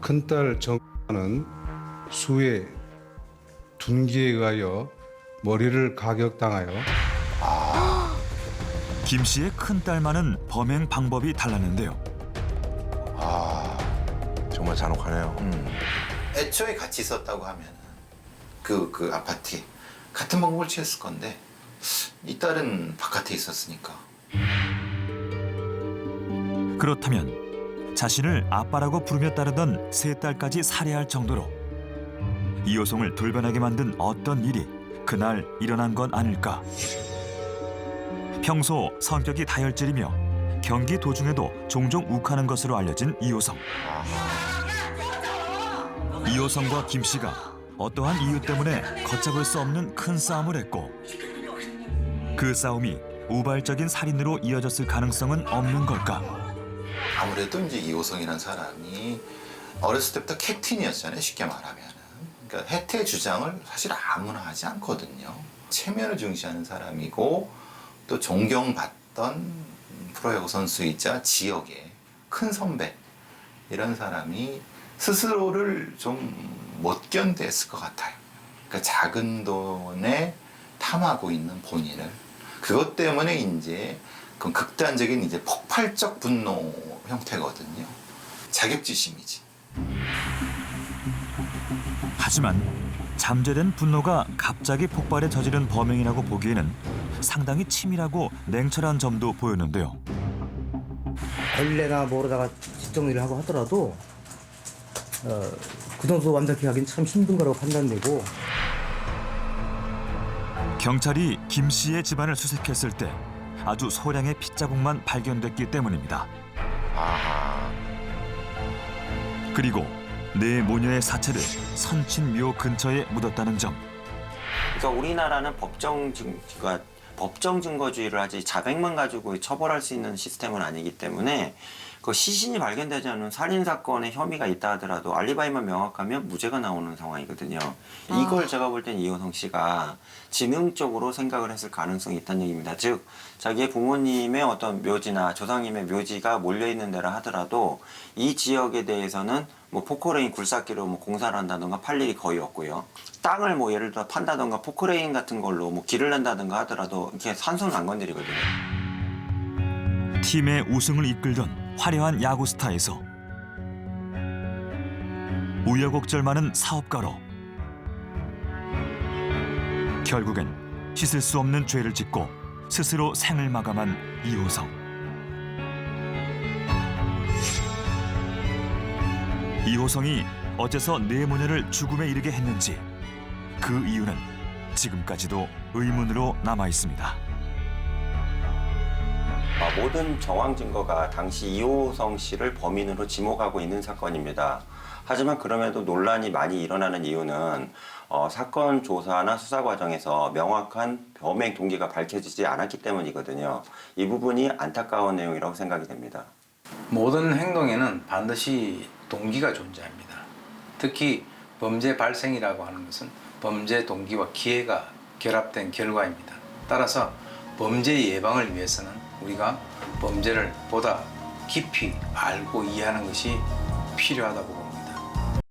큰딸 정은 수해 둔기에 의하여 머리를 가격당하여 김 씨의 큰 딸만은 범행 방법이 달랐는데요. 아 정말 잔혹하네요. 애초에 같이 있었다고 하면 그, 그 아파트에 같은 방법을 취했을 건데 이 딸은 바깥에 있었으니까 그렇다면 자신을 아빠라고 부르며 따르던 세 딸까지 살해할 정도로 이호성을 돌변하게 만든 어떤 일이 그날 일어난 건 아닐까? 평소 성격이 다혈질이며 경기 도중에도 종종 욱하는 것으로 알려진 이호성. 이호성과 김 씨가 어떠한 이유 때문에 걷잡을 수 없는 큰 싸움을 했고 그 싸움이 우발적인 살인으로 이어졌을 가능성은 없는 걸까? 아무래도 이제 이호성이라는 사람이 어렸을 때부터 캡틴이었잖아요 쉽게 말하면 그러니까 혜태 주장을 사실 아무나 하지 않거든요. 체면을 중시하는 사람이고 또 존경받던 프로야구 선수이자 지역의 큰 선배 이런 사람이 스스로를 좀 못 견뎠을 것 같아요. 그러니까 작은 돈에 탐하고 있는 본인을. 그것 때문에 이제 그 극단적인 이제 폭발적 분노 형태거든요. 자격지심이지. 하지만 잠재된 분노가 갑자기 폭발해 저지른 범행이라고 보기에는 상당히 치밀하고 냉철한 점도 보였는데요. 걸레나 뭐로다가 뒷정리를 하고 하더라도 어, 그 정도 완벽히 하긴 참 힘든 거라고 판단되고 경찰이 김 씨의 집안을 수색했을 때 아주 소량의 핏자국만 발견됐기 때문입니다. 아하 그리고 네 모녀의 사체를 선친묘 근처에 묻었다는 점. 그러니까 우리나라는 법정 증거가 법정 증거주의를 하지 자백만 가지고 처벌할 수 있는 시스템은 아니기 때문에 그 시신이 발견되지 않은 살인 사건에 혐의가 있다 하더라도 알리바이만 명확하면 무죄가 나오는 상황이거든요. 이걸 제가 볼 땐 이호성 씨가 지능적으로 생각을 했을 가능성이 있다는 얘기입니다. 즉 자기의 부모님의 어떤 묘지나 조상님의 묘지가 몰려 있는 데라 하더라도 이 지역에 대해서는 뭐 포크레인 굴삭기로 뭐 공사를 한다던가 팔 일이 거의 없고요. 땅을 뭐 예를 들어 판다던가 포크레인 같은 걸로 뭐 길을 낸다던가 하더라도 이렇게 산소는 안 건드리거든요. 팀의 우승을 이끌던 화려한 야구 스타에서 우여곡절 많은 사업가로 결국엔 씻을 수 없는 죄를 짓고 스스로 생을 마감한 이호성. 이호성이 어째서 네 모녀를 죽음에 이르게 했는지 그 이유는 지금까지도 의문으로 남아 있습니다. 아, 모든 정황 증거가 당시 이호성 씨를 범인으로 지목하고 있는 사건입니다. 하지만 그럼에도 논란이 많이 일어나는 이유는 어, 사건 조사나 수사 과정에서 명확한 범행 동기가 밝혀지지 않았기 때문이거든요. 이 부분이 안타까운 내용이라고 생각이 됩니다. 모든 행동에는 반드시 동기가 존재합니다. 특히 범죄 발생이라고 하는 것은 범죄 동기와 기회가 결합된 결과입니다. 따라서 범죄 예방을 위해서는 우리가 범죄를 보다 깊이 알고 이해하는 것이 필요하다고